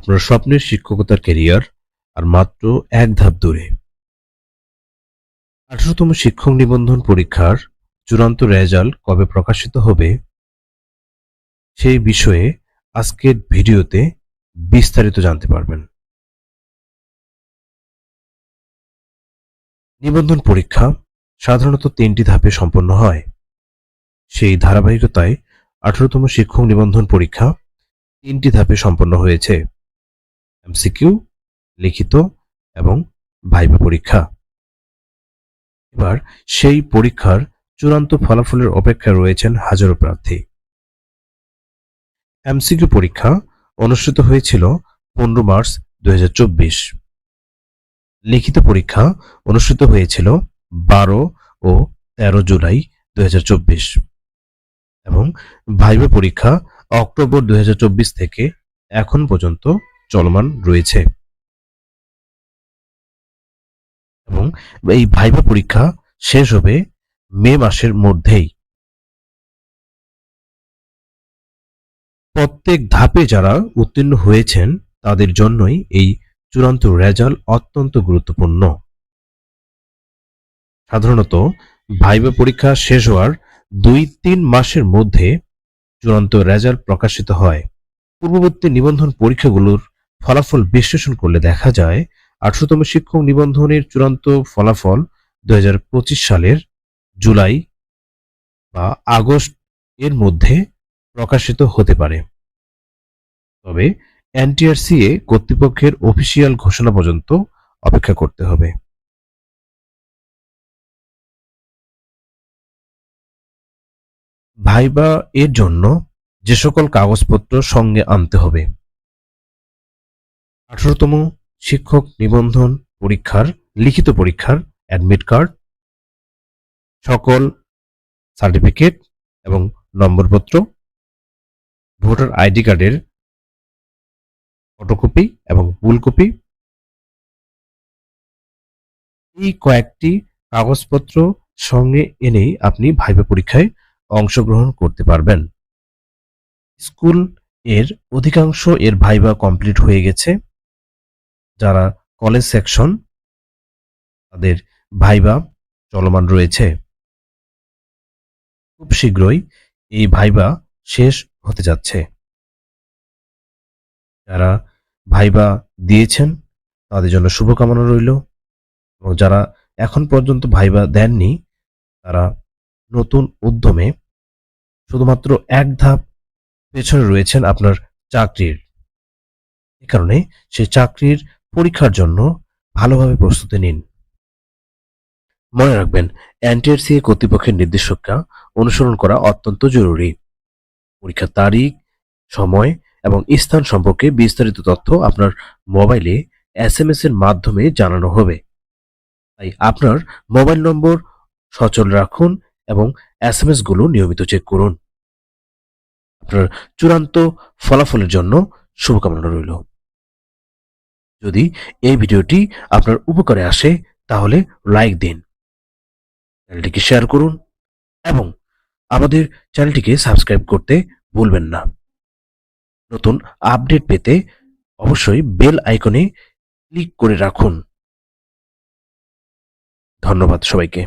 আপনার স্বপ্নের শিক্ষকতার ক্যারিয়ার আর মাত্র এক ধাপ দূরে। আঠারোতম শিক্ষক নিবন্ধন পরীক্ষার চূড়ান্ত রেজাল্ট কবে প্রকাশিত হবে? সেই বিষয়ে আজকের ভিডিওতে বিস্তারিত জানতে পারবেন। নিবন্ধন পরীক্ষা সাধারণত তিনটি ধাপে সম্পন্ন হয়। সেই ধারাবাহিকতায় আঠারোতম শিক্ষক নিবন্ধন পরীক্ষা তিনটি ধাপে সম্পন্ন হয়েছে। এমসিকিউ, লিখিত এবং ভাইবা পরীক্ষা। এবার সেই পরীক্ষার চূড়ান্ত ফলাফলের অপেক্ষায় রয়েছেন হাজারো প্রার্থী। এমসিকিউ পরীক্ষা অনুষ্ঠিত হয়েছিল পনেরো মার্চ দুই হাজার চব্বিশ। লিখিত পরীক্ষা অনুষ্ঠিত হয়েছিল বারো ও তেরো জুলাই দু হাজার চব্বিশ। এবং ভাইবা পরীক্ষা অক্টোবর দুই হাজার চব্বিশ থেকে এখন পর্যন্ত চলমান রয়েছে। এবং এই ভাইবা পরীক্ষা শেষ হবে মে মাসের মধ্যেই। প্রত্যেক ধাপে যারা উত্তীর্ণ হয়েছেন, তাদের জন্যই এই চূড়ান্ত রেজাল্ট অত্যন্ত গুরুত্বপূর্ণ। সাধারণত ভাইবা পরীক্ষা শেষ হওয়ার দুই তিন মাসের মধ্যে চূড়ান্ত রেজাল্ট প্রকাশিত হয়। পূর্ববর্তী নিবন্ধন পরীক্ষাগুলোর ফলাফল বিশ্লেষণ করলে দেখা যায় আঠারোতম শিক্ষক নিবন্ধনের চূড়ান্ত ফলাফল দুই হাজার পঁচিশ সালের জুলাই বা আগস্ট এর মধ্যে প্রকাশিত হতে পারে। তবে এনটিআরসিএ কর্তৃপক্ষের অফিসিয়াল ঘোষণা পর্যন্ত অপেক্ষা করতে হবে। ভাইবা এর জন্য যে সকল কাগজপত্র সঙ্গে আনতে হবে। আঠারোতম শিক্ষক নিবন্ধন পরীক্ষার, লিখিত পরীক্ষার অ্যাডমিট কার্ড সকল সার্টিফিকেট এবং নম্বরপত্র ভোটার আইডি কার্ডের ফটোকপি এবং কপি এই কয়েকটি কাগজপত্র সঙ্গে এনেই আপনি ভাইবা পরীক্ষায় অংশগ্রহণ করতে পারবেন। স্কুলের অধিকাংশ এর ভাইবা কমপ্লিট হয়ে গেছে। যারা কলেজ সেকশন তাদের ভাইবা চলমান রয়েছে। খুব শীঘ্রই এই ভাইবা শেষ হতে যাচ্ছে। যারা ভাইবা দিয়েছেন, তাদের জন্য শুভকামনা রইল। এবং যারা এখন পর্যন্ত ভাইবা দেননি, তারা নতুন উদ্যমে শুধুমাত্র এক ধাপ পেছনে রয়েছেন আপনার চাকরির। এ কারণে সেই চাকরির পরীক্ষার জন্য ভালোভাবে প্রস্তুতি নিন। মনে রাখবেন, এনটিআরসি কর্তৃপক্ষের নির্দেশিকা অনুসরণ করা অত্যন্ত জরুরি। পরীক্ষার তারিখ, সময় এবং স্থান সম্পর্কে বিস্তারিত তথ্য আপনার মোবাইলে এস এম এর মাধ্যমে জানানো হবে। তাই আপনার মোবাইল নম্বর সচল রাখুন এবং এস এমগুলো নিয়মিত চেক করুন। আপনার চূড়ান্ত ফলাফলের জন্য শুভকামনা রইল। যদি এই ভিডিওটি আপনার উপকারে আসে, তাহলে লাইক দিন। চ্যানেলটিকে শেয়ার করুন এবং আমাদের চ্যানেলটিকে সাবস্ক্রাইব করতে ভুলবেন না। নতুন আপডেট পেতে অবশ্যই বেল আইকনে ক্লিক করে রাখুন। ধন্যবাদ সবাইকে।